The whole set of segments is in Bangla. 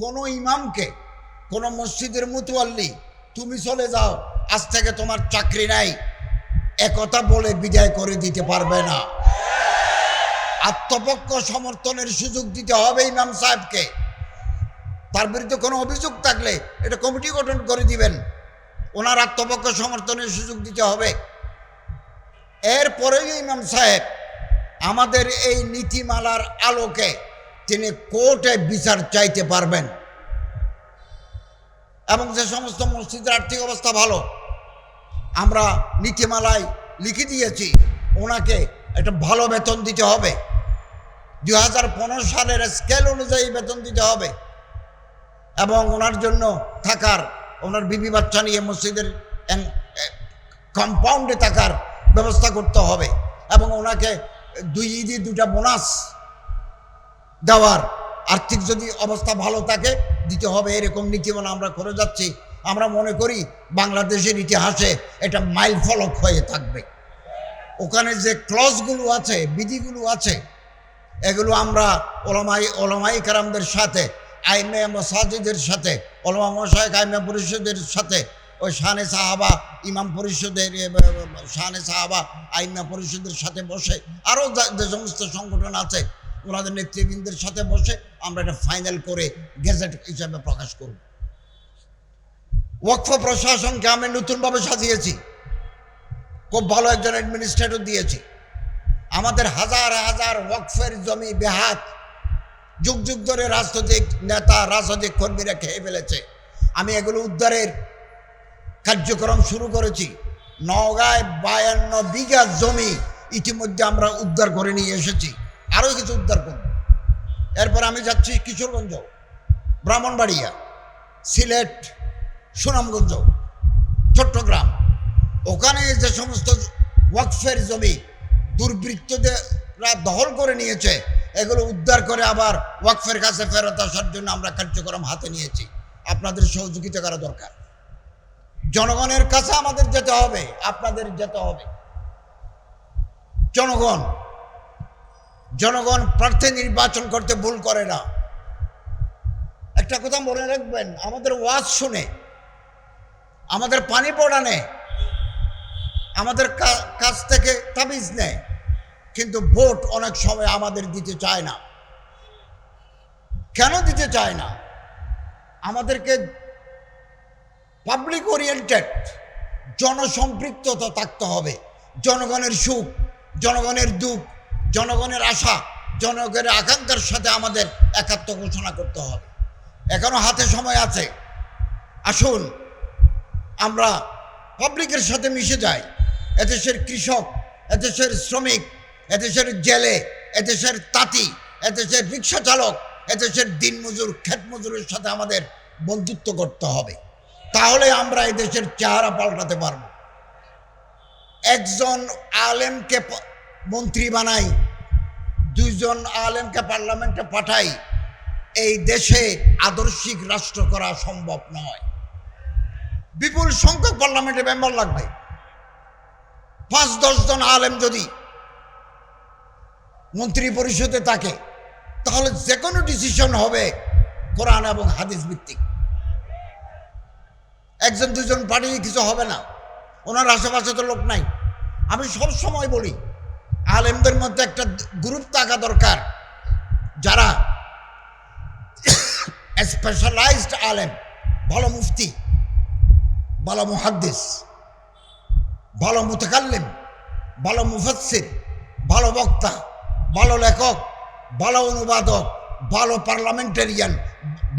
কোনো ইমামকে, কোনো মসজিদের মুতুয়াল্লি, তুমি চলে যাও, আজ থেকে তোমার চাকরি নাই। একথা বলে বিদায় করে দিতে পারবে না। আত্মপক্ষ সমর্থনের সুযোগ দিতে হবে ইমাম সাহেবকে। তার বিরুদ্ধে কোনো অভিযোগ থাকলে এটা কমিটি গঠন করে দিবেন। ওনার আত্মপক্ষ সমর্থনের সুযোগ দিতে হবে। এরপরেই ইমাম সাহেব আমাদের এই নীতিমালার আলোকে তিনি কোর্টে বিচার চাইতে পারবেন। এবং যে সমস্ত মসজিদের আর্থিক অবস্থা ভালো, আমরা নীতিমালায় লিখে দিয়েছি, ওনাকে একটা ভালো বেতন দিতে হবে। দু হাজার পনেরো সালের স্কেল অনুযায়ী বেতন দিতে হবে। এবং ওনার জন্য থাকার, ওনার বিবি বাচ্চা নিয়ে মসজিদের কম্পাউন্ডে থাকার ব্যবস্থা করতে হবে। এবং ওনাকে দুই ঈদে দুটা বোনাস দেওয়ার। আর্থিক যদি অবস্থা ভালো থাকে, দিতে হবে এরকম নীতিমালা আমরা করে যাচ্ছি। আমরা মনে করি বাংলাদেশের ইতিহাসে এটা মাইল ফলক হয়ে থাকবে। ওখানে যে ক্লজগুলো আছে, বিধিগুলো আছে, এগুলো আমরা ওলামাই ওলামাই কারামদের সাথে, আইমে মসাজিদের সাথে, ওলামা মশাইক আইমে পরিষদের সাথে, ওই শানে সাহাবা, ইমাম পরিষদের শানে সাহাবা, আইমা পরিষদের সাথে বসে, আরও যে সমস্ত সংগঠন আছে ওনাদের নেতৃবৃন্দের সাথে বসে আমরা এটা ফাইনাল করে গেজেট হিসাবে প্রকাশ করব। ওয়াকফ প্রশাসনকে আমি নতুনভাবে সাজিয়েছি। খুব ভালো একজন অ্যাডমিনিস্ট্রেটর দিয়েছি। আমাদের হাজার হাজার ওয়াকফের জমি বেহাত, যুগ যুগ ধরে রাজনৈতিক নেতা, রাজনৈতিক কর্মীরা খেয়ে ফেলেছে। আমি এগুলো উদ্ধারের কার্যক্রম শুরু করেছি। নগায় বায়ান্ন বিঘা জমি ইতিমধ্যে আমরা উদ্ধার করে নিয়ে এসেছি। আরও কিছু উদ্ধার করব এরপর আমি যাচ্ছি কিশোরগঞ্জ, ব্রাহ্মণবাড়িয়া, সিলেট, সুনামগঞ্জ, চট্টগ্রাম। ওখানে যে সমস্ত ওয়াকফের জমি দুর্বৃত্তরা দখল করে নিয়েছে, এগুলো উদ্ধার করে আবার ওয়াকফের কাছে ফেরত আসার জন্য আমরা কার্যক্রম হাতে নিয়েছি। আপনাদের সহযোগিতা করা দরকার। জনগণের কাছে আমাদের যেতে হবে, আপনাদের যেতে হবে। জনগণ জনগণ প্রার্থী নির্বাচন করতে ভুল করে না। একটা কথা মনে রাখবেন, আমাদের ওয়াজ শুনে, আমাদের পানি পড়ানে, আমাদের কা- কাছ থেকে তাবিজ নেয়, কিন্তু ভোট অনেক সময় আমাদের দিতে চায় না। কেন দিতে চায় না? আমাদেরকে পাবলিক ওরিয়েন্টেড জনসম্পৃক্ততা থাকতে হবে, জনগণের সুখ, জনগণের দুঃখ জনগণের আশা, জনগণের আকাঙ্ক্ষার সাথে আমাদের একাত্ম ঘোষণা করতে হবে। এখনও হাতে সময় আছে। আসুন, আমরা পাবলিকের সাথে মিশে যাই। এদেশের কৃষক, এদেশের শ্রমিক, এদেশের জেলে, এদেশের তাঁতি, এদেশের রিক্সা চালক, এদেশের দিনমজুর ক্ষেত মজুরের সাথে আমাদের বন্ধুত্ব করতে হবে। তাহলে আমরা এদেশের চেহারা পাল্টাতে পারব। একজন আলেমকে মন্ত্রী বানাই, দুইজন আলেমকে পার্লামেন্টে পাঠাই, এই দেশে আদর্শিক রাষ্ট্র করা সম্ভব নয়। বিপুল সংখ্যক পার্লামেন্টে মেম্বার লাগবে। পাঁচ দশজন আলেম যদি মন্ত্রী পরিষদে থাকে, তাহলে যে কোনো ডিসিশন হবে কোরআন এবং হাদিস ভিত্তিক। একজন, দুজন পাঠিয়ে কিছু হবে না। ওনার আশেপাশে তো লোক নাই। আমি সব সময় বলি আলেমদের মধ্যে একটা গ্রুপ থাকা দরকার, যারা স্পেশালাইজড আলেম, ভালো মুফতি, ভালো মুহাদ্দিস, ভালো মুতাকাল্লিম, ভালো মুফাসসির, ভালো বক্তা, ভালো লেখক, ভালো অনুবাদক, ভালো পার্লামেন্টারিয়ান,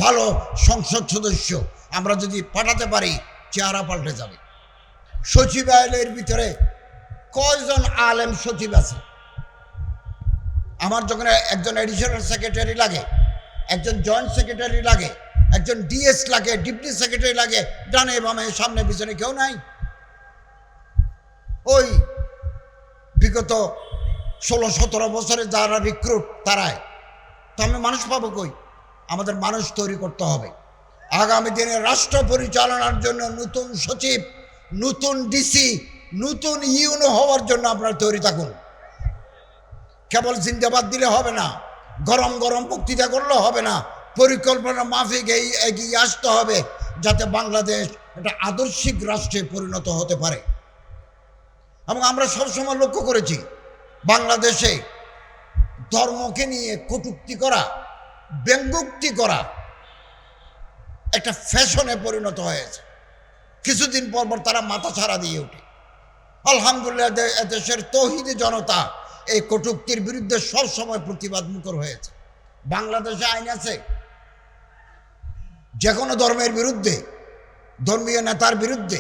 ভালো সংসদ সদস্য, আমরা যদি পাঠাতে পারি, চেহারা পাল্টে যাবে। সচিবালয়ের ভিতরে কয়জন আলেম সচিব আছে? আমার যখন একজন অ্যাডিশনাল সেক্রেটারি লাগে, একজন জয়েন্ট সেক্রেটারি লাগে, একজন ডিএস লাগে ডিপটি সেক্রেটারি লাগে, ডানে বামে, সামনে পিছনে কেউ নাই। ওই বিগত ষোলো, সতেরো বছরে যারা রিক্রুট তারাই। তো আমি মানুষ পাবো কই? আমাদের মানুষ তৈরি করতে হবে। আগামী দিনে রাষ্ট্র পরিচালনার জন্য নতুন সচিব, নতুন ডিসি নতুন ইউনো হওয়ার জন্য আপনারা তৈরি থাকুন। কেবল জিন্দাবাদ দিলে হবে না, গরম গরম বক্তৃতা করলে হবে না, পরিকল্পনা মাফিক এই এগিয়ে আসতে হবে যাতে বাংলাদেশ একটা আদর্শিক রাষ্ট্রে পরিণত হতে পারে। এবং আমরা সবসময় লক্ষ্য করেছি, বাংলাদেশে ধর্মকে নিয়ে কটুক্তি করা, ব্যঙ্গোক্তি করা একটা ফ্যাশনে পরিণত হয়েছে। কিছুদিন পর পর তারা মাথা ছাড়া দিয়ে ওঠে। আলহামদুলিল্লাহ দে- দেশের তৌহিদি জনতা এই কটুক্তির বিরুদ্ধে সবসময় প্রতিবাদ মুখর হয়েছে। বাংলাদেশে আইন আছে। যে কোনো ধর্মের বিরুদ্ধে, ধর্মীয় নেতার বিরুদ্ধে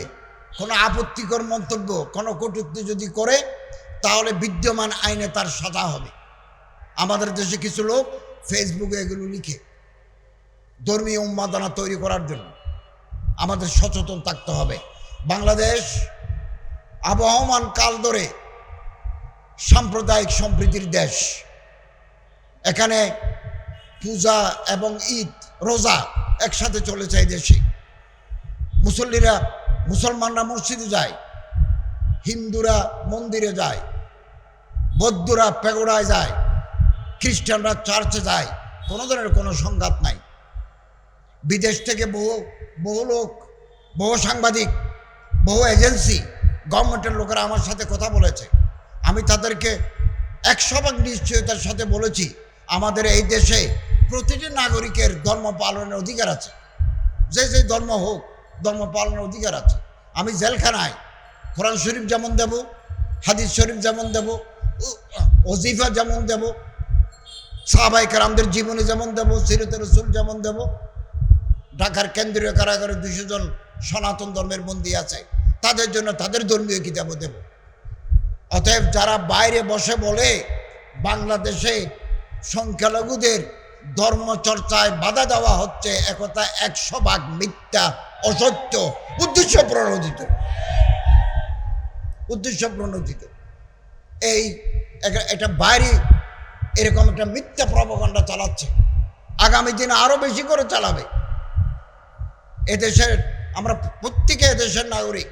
কোনো আপত্তিকর মন্তব্য, কোনো কটূক্তি যদি করে, তাহলে বিদ্যমান আইনে তার সাজা হবে। আমাদের দেশে কিছু লোক ফেসবুকে এগুলো লিখে ধর্মীয় উন্মাদনা তৈরি করার জন্য আমাদের সচেতন থাকতে হবে। বাংলাদেশ আবহমান কাল ধরে সাম্প্রদায়িক সম্প্রীতির দেশ। এখানে পূজা এবং ঈদ, রোজা একসাথে চলেছে এই দেশে। মুসল্লিরা, মুসলমানরা মসজিদে যায়, হিন্দুরা মন্দিরে যায়, বৌদ্ধরা পেগোড়ায় যায়, খ্রিস্টানরা চার্চে যায়, কোনো ধরনের কোনো সংঘাত নাই। বিদেশ থেকে বহু বহু লোক, বহু সাংবাদিক, বহু এজেন্সি, গভর্নমেন্টের লোকেরা আমার সাথে কথা বলেছে। আমি তাদেরকে একশো ভাগ নিশ্চয়তার সাথে বলেছি, আমাদের এই দেশে প্রতিটি নাগরিকের ধর্ম পালনের অধিকার আছে। যে যে ধর্ম হোক, ধর্ম পালনের অধিকার আছে। আমি জেলখানায় কোরআন শরীফ যেমন দেব, হাদিস শরীফ যেমন দেব অজিফা যেমন দেব সাহাবাই কারামদের জীবনে যেমন দেব, সিরত রসুল যেমন দেব, ঢাকার কেন্দ্রীয় কারাগারে দুশো জন সনাতন ধর্মের বন্দী আছে, তাদের জন্য তাদের ধর্মীয় কিতাবও দেব। অতএব যারা বাইরে বসে বলে, বাংলাদেশে সংখ্যালঘুদের ধর্মচর্চায় বাধা দেওয়া হচ্ছে, একথা একশো ভাগ মিথ্যা, অসত্য, উদ্দেশ্য প্রণোদিত। উদ্দেশ্য প্রণোদিত। এই একটা- এটা বাইরে এরকম একটা মিথ্যা প্রবকাণ্ডা চালাচ্ছে। আগামী দিনে আরও বেশি করে চালাবে। এদেশের আমরা প্রত্যেকে এদেশের নাগরিক।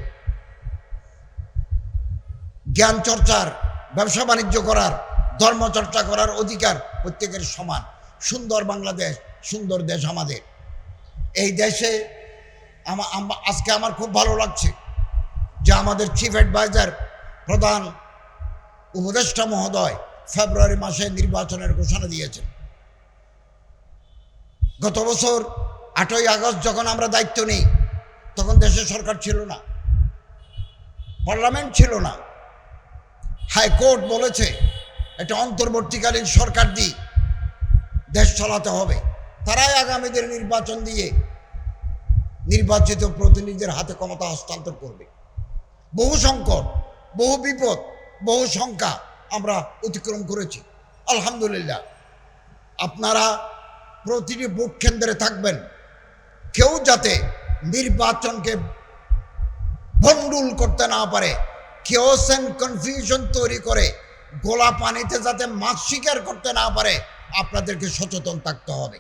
জ্ঞান চর্চার, ব্যবসা বাণিজ্য করার, ধর্ম চর্চা করার অধিকার প্রত্যেকের সমান। সুন্দর বাংলাদেশ, সুন্দর দেশ আমাদের। এই দেশে আজকে আমার খুব ভালো লাগছে যে আমাদের চিফ অ্যাডভাইজার প্রধান উপদেষ্টা মহোদয় ফেব্রুয়ারি মাসে নির্বাচনের ঘোষণা দিয়েছেন। গত বছর আটই আগস্ট যখন আমরা দায়িত্ব নিই, তখন দেশে সরকার ছিল না। পার্লামেন্ট ছিল না। হাইকোর্ট বলেছে একটা অন্তর্বর্তীকালীন সরকার দিয়ে দেশ চালাতে হবে। তারাই আগামীদের নির্বাচন দিয়ে নির্বাচিত প্রতিনিধিদের হাতে ক্ষমতা হস্তান্তর করবে। বহু সংকট, বহু বিপদ, বহু সংখ্যা আমরা অতিক্রম করেছি। আলহামদুলিল্লাহ। আপনারা প্রতিটি ভোট কেন্দ্রে থাকবেন। কেউ যাতে নির্বাচনকে ভণ্ডুল করতে না পারে কেওস অ্যান্ড কনফিউশন তৈরি করে? গোলা পানিতে যাতে মাছ শিকার করতে না পারে, আপনাদেরকে সচেতন থাকতে হবে।